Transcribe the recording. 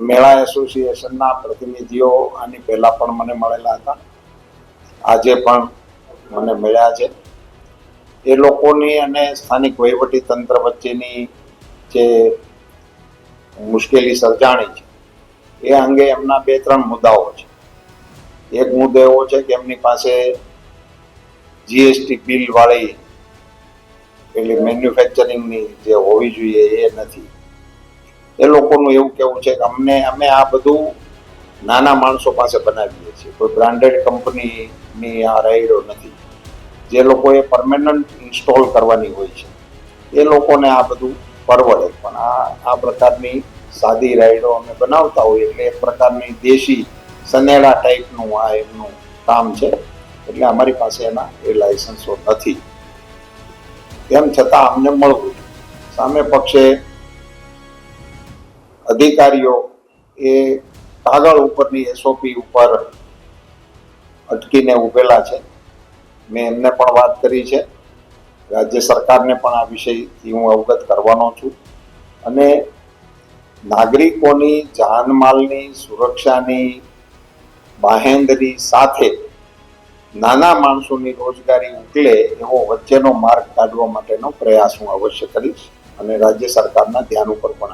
મેળા એસોસિએશનના પ્રતિનિધિઓ આની પહેલાં પણ મને મળેલા હતા. આજે પણ મને મળ્યા છે. એ લોકોની અને સ્થાનિક વહીવટી તંત્ર વચ્ચેની જે મુશ્કેલી સર્જાણી છે, એ અંગે એમના બે ત્રણ મુદ્દાઓ છે. એક મુદ્દો એવો છે કે એમની પાસે જીએસટી બિલવાળી પેલી મેન્યુફેક્ચરિંગની જે હોવી જોઈએ એ નથી. એ લોકોનું એવું કેવું છે કે અમને, અમે આ બધું નાના માણસો પાસે બનાવીએ છીએ. કોઈ બ્રાન્ડેડ કંપનીની આ રાઈડો નથી. જે લોકોએ પરમેનન્ટ ઇન્સ્ટોલ કરવાની હોય છે. એ લોકોને આ બધું પરવડે. પણ આ આ પ્રકારની સાદી રાઈડો અમે બનાવતા હોઈએ એટલે એક પ્રકારની દેશી સનેડા ટાઈપનું આ એમનું કામ છે. એટલે અમારી પાસે એના એ લાયસન્સો નથી. તેમ છતાં અમને મળવું સામે પક્ષે અધિકારીઓ એ કાગળ ઉપરની એસઓપી ઉપર અટકીને ઉભેલા છે. મેં એમને પણ વાત કરી છે. રાજ્ય સરકારને પણ આ વિષયથી હું અવગત કરવાનો છું. અને નાગરિકોની જાનમાલની, સુરક્ષાની બાહેંધરી સાથે નાના માણસોની રોજગારી ઉકલે એવો વચ્ચેનો માર્ગ કાઢવા માટેનો પ્રયાસ હું અવશ્ય કરીશ અને રાજ્ય સરકારના ધ્યાન ઉપર પણ